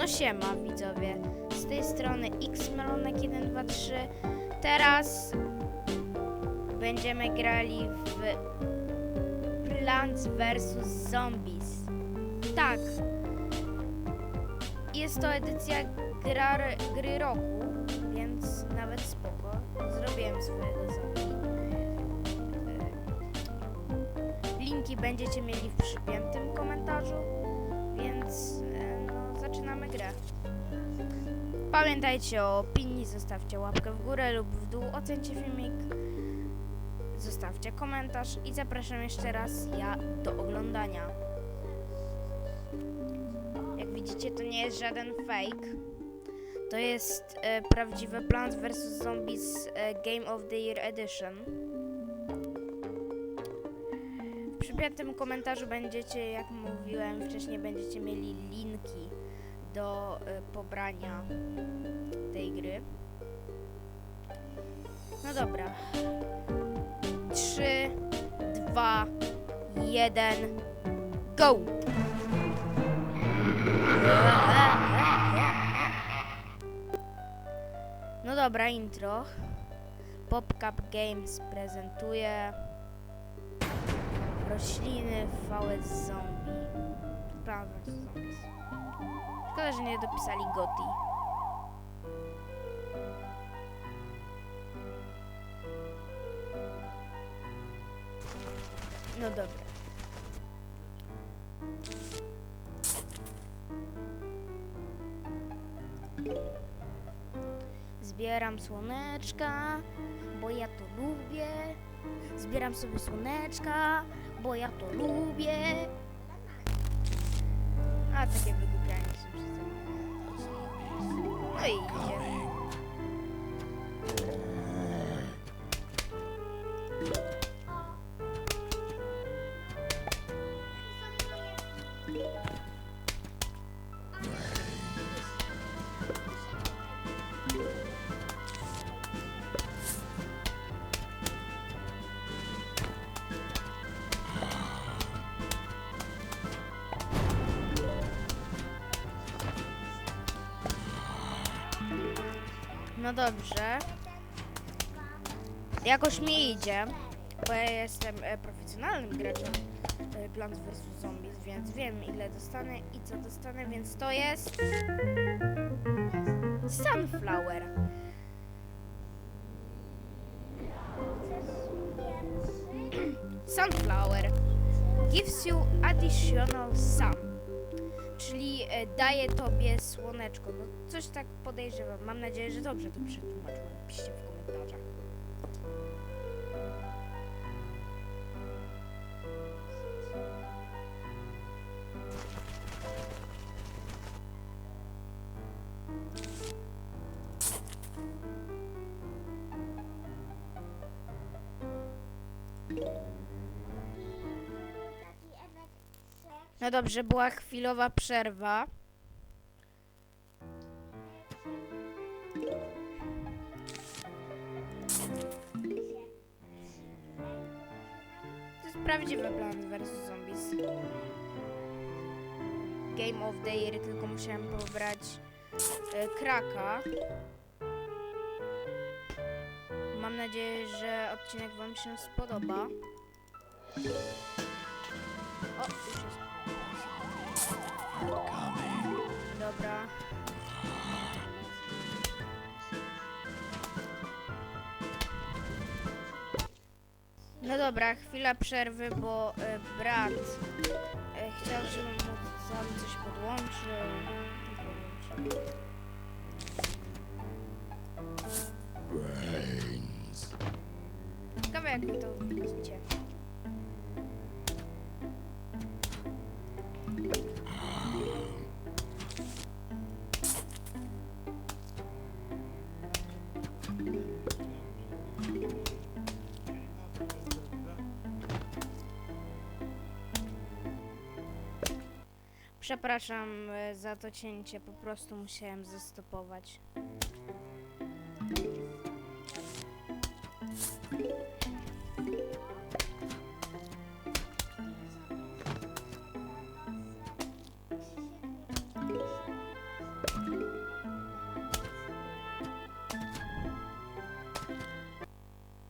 No siema widzowie, z tej strony xmelonek123 Teraz będziemy grali w Plants vs Zombies. Tak, jest to edycja gra, gry roku, więc nawet spoko. Zrobiłem swojego zombie. E, Linki będziecie mieli w przypiętym komentarzu więc zaczynamy grę. Pamiętajcie o opinii, zostawcie łapkę w górę lub w dół, ocencie filmik, zostawcie komentarz i zapraszam jeszcze raz ja do oglądania. Jak widzicie, to nie jest żaden fake. To jest e, prawdziwe Plants vs. Zombies e, Game of the Year Edition. W przypiętym komentarzu będziecie, jak mówiłem wcześniej, będziecie mieli linki do y, pobrania tej gry. No dobra. 3, 2, 1, go! No dobra, intro. PopCap Games prezentuje rośliny VS Zombie. Zombies. Szkoda, że nie dopisali Goti. No dobra. Zbieram słoneczka, bo ja to lubię. Zbieram sobie słoneczka, bo ja to lubię. A takie przeze mnie. No No dobrze. Jakoś mi idzie, bo ja jestem e, profesjonalnym graczem e, Plants vs Zombies, więc wiem ile dostanę i co dostanę, więc to jest Sunflower. Sunflower gives you additional sun, czyli e, daje tobie słoneczko. No coś tak podejrzewam. Mam nadzieję, że dobrze to przetłumaczyłem. Piszcie w komentarzach. No dobrze, była chwilowa przerwa. To jest prawdziwy Plants vs Zombies. Game of the Year, tylko musiałem pobrać e, kraka. Mam nadzieję, że odcinek Wam się spodoba. O. Dobra. No dobra, chwila przerwy, bo e, brat e, chciał, żebym mu tam coś podłączył. Podłączył. Ciekawe jak wy to widzicie. Przepraszam e, za to cięcie, po prostu musiałem zastopować.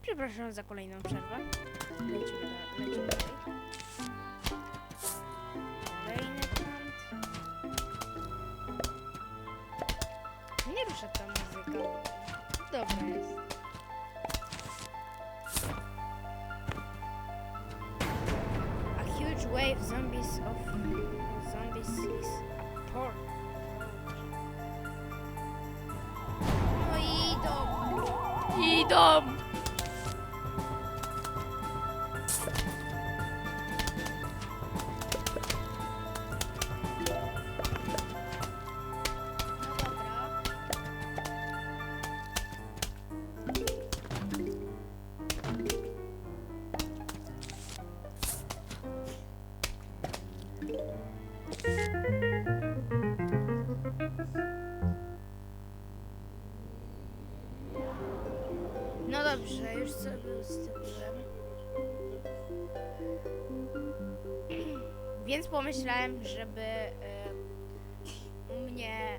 Przepraszam za kolejną przerwę. Lecimy, lecimy dalej. Wave zombies of zombies is apart. No. Idą. No dobrze, już sobie ustawiłem. Więc pomyślałem, żeby e, u mnie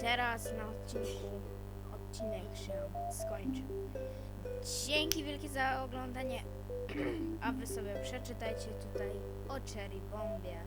teraz na odcinku odcinek się skończył. Dzięki wielkie za oglądanie, a wy sobie przeczytajcie tutaj o Cherry Bombie.